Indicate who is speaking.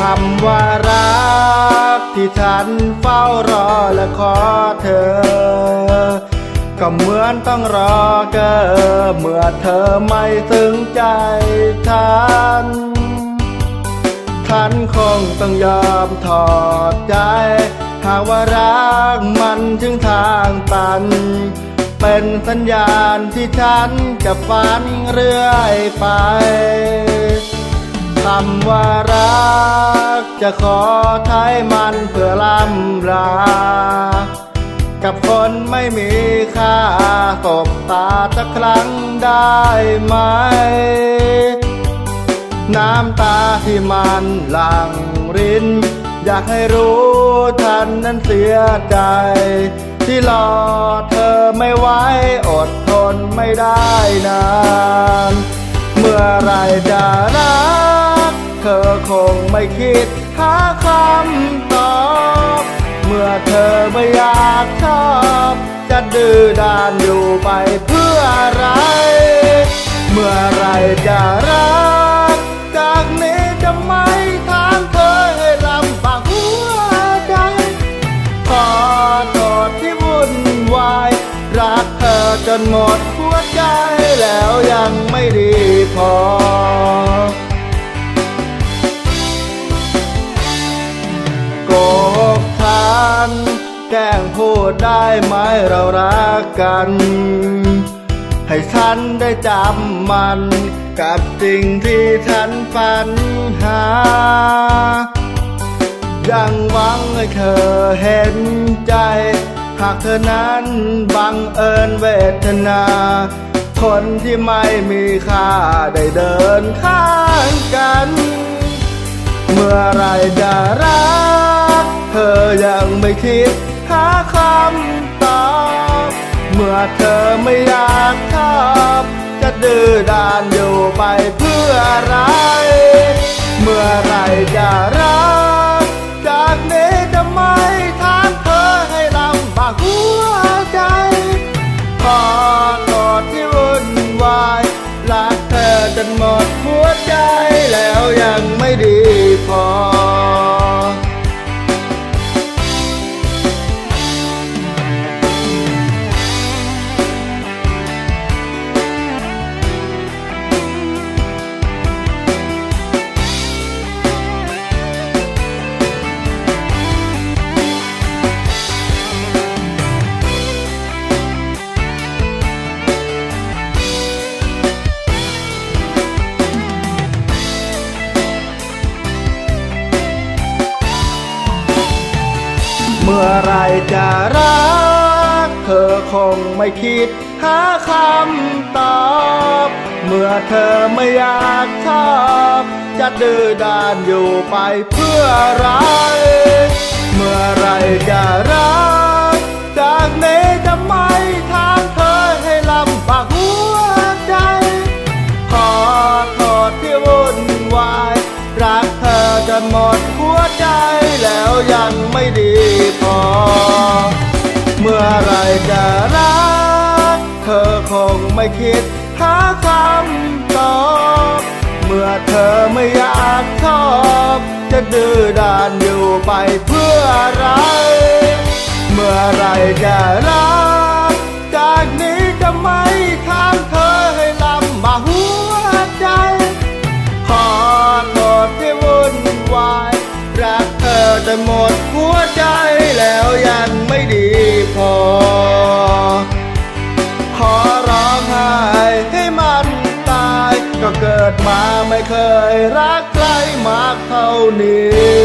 Speaker 1: คำว่ารักที่ฉันเฝ้ารอและขอเธอ ก็เหมือนต้องรอเกอเมื่อเธอไม่ถึงใจฉัน ฉันคงต้องยอมถอดใจ หากว่ารักมันถึงทางตัน เป็นสัญญาณที่ฉันจะฝันเรื่อยไป จะขอใช้มันเพื่อลำลา กับคนไม่มีค่าตบตาสักครั้งได้ไหม น้ำตาที่มันหลั่งริน อยากให้รู้ท่านนั้นเสียใจ ที่รอเธอไม่ไหวอดทนไม่ได้นาน เมื่อไรจะรัก เธอคงไม่คิด หาคำตอบ เมื่อเธอไม่อยากชอบ จะดื้อด้านอยู่ไปเพื่ออะไร เมื่อไรจะรัก จากนี้จะไม่ทางเธอให้ลำบากหัวใจ ขอโทษที่วุ่นวาย รักเธอจนหมดหัวใจแล้วยังไม่ดีพอ ล้งพูดได้ไหมเรารักกัน ให้ฉันได้จำมัน กับสิ่งที่ฉันฝันหา ยังหวังให้เธอเห็นใจ หากเธอนั้นบังเอิญเวทนา คนที่ไม่มีค่าได้เดินข้างกัน เมื่อไรจะรัก เธอยังไม่คิด หาคำตอบเมื่อเธอไม่อยากชอบจะดื้อด้านอยู่ไปเพื่ออะไร เมื่อไรจะ เมื่อไรจะรัก เธอคงไม่คิดหาคำตอบ เมื่อเธอไม่อยากชอบ จะดื้อด้านอยู่ไปเพื่ออะไร เมื่อไรจะรักจากนี้ จะรัก เธอคงไม่คิดหาคำตอบ เมื่อเธอไม่อยากชอบ จะดื้อด้านอยู่ไปเพื่ออะไร แต่หมดหัวใจแล้วยังไม่ดีพอ ขอร้องไห้ให้มันตาย ก็เกิดมาไม่เคยรักใครมากเท่านี้